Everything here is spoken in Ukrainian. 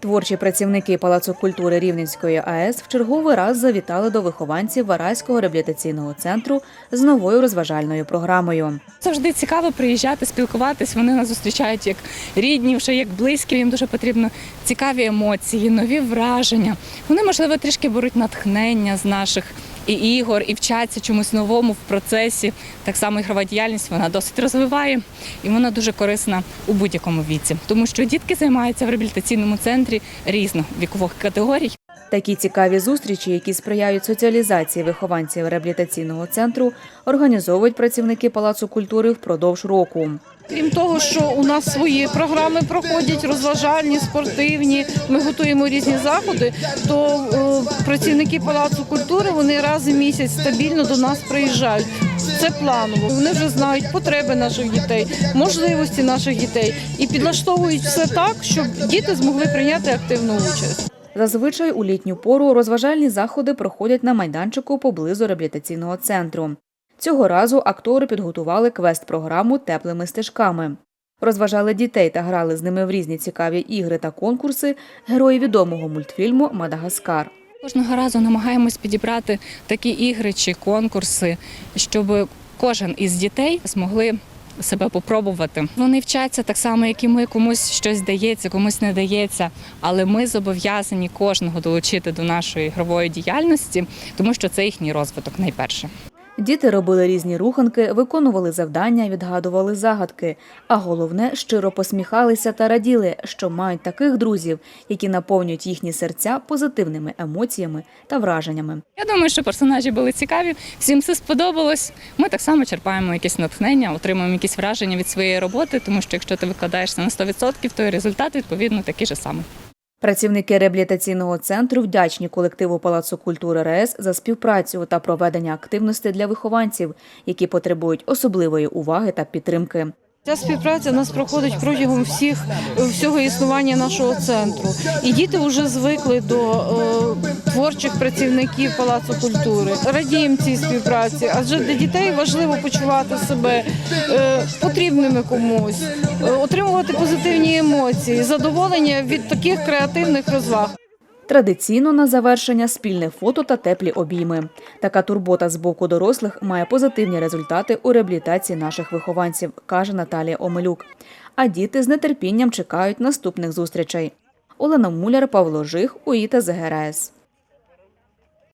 Творчі працівники Палацу культури Рівненської АЕС в черговий раз завітали до вихованців Вараського реабілітаційного центру з новою розважальною програмою. Завжди цікаво приїжджати, спілкуватись. Вони нас зустрічають як рідні, вже як близькі. Їм дуже потрібно цікаві емоції, нові враження. Вони, можливо, трішки беруть натхнення з наших і ігор, і вчаться чомусь новому в процесі. Так само ігрова діяльність вона досить розвиває і вона дуже корисна у будь-якому віці, тому що дітки займаються в реабілітаційному центрі різних вікових категорій. Такі цікаві зустрічі, які сприяють соціалізації вихованців реабілітаційного центру, організовують працівники Палацу культури впродовж року. Крім того, що у нас свої програми проходять розважальні, спортивні. Ми готуємо різні заходи. То е, працівники палацу культури вони раз в місяць стабільно до нас приїжджають. Це планово. Вони вже знають потреби наших дітей, можливості наших дітей і підлаштовують все так, щоб діти змогли прийняти активну участь. Зазвичай у літню пору розважальні заходи проходять на майданчику поблизу реабілітаційного центру. Цього разу актори підготували квест-програму теплими стежками. Розважали дітей та грали з ними в різні цікаві ігри та конкурси герої відомого мультфільму Мадагаскар. Кожного разу намагаємось підібрати такі ігри чи конкурси, щоб кожен із дітей змогли себе попробувати. Вони вчаться так само, як і ми, комусь щось дається, комусь не дається. Але ми зобов'язані кожного долучити до нашої ігрової діяльності, тому що це їхній розвиток найперше. Діти робили різні руханки, виконували завдання, відгадували загадки, а головне щиро посміхалися та раділи, що мають таких друзів, які наповнюють їхні серця позитивними емоціями та враженнями. Я думаю, що персонажі були цікаві, всім все сподобалось. Ми так само черпаємо якесь натхнення, отримуємо якісь враження від своєї роботи, тому що якщо ти викладаєшся на 100%, то і результат відповідно такий же самий. Працівники реабілітаційного центру вдячні колективу Палацу культури РЕС за співпрацю та проведення активностей для вихованців, які потребують особливої уваги та підтримки. Ця співпраця у нас проходить протягом всіх всього існування нашого центру. І діти вже звикли до е, творчих працівників Палацу культури. Радіємо цій співпраці, адже для дітей важливо почувати себе е, потрібними комусь, е, отримувати позитивні емоції, задоволення від таких креативних розваг. Традиційно на завершення спільне фото та теплі обійми. Така турбота з боку дорослих має позитивні результати у реабілітації наших вихованців, каже Наталія Омелюк. А діти з нетерпінням чекають наступних зустрічей. Олена Муляр, Павло Жих, УІТА ЗГРС.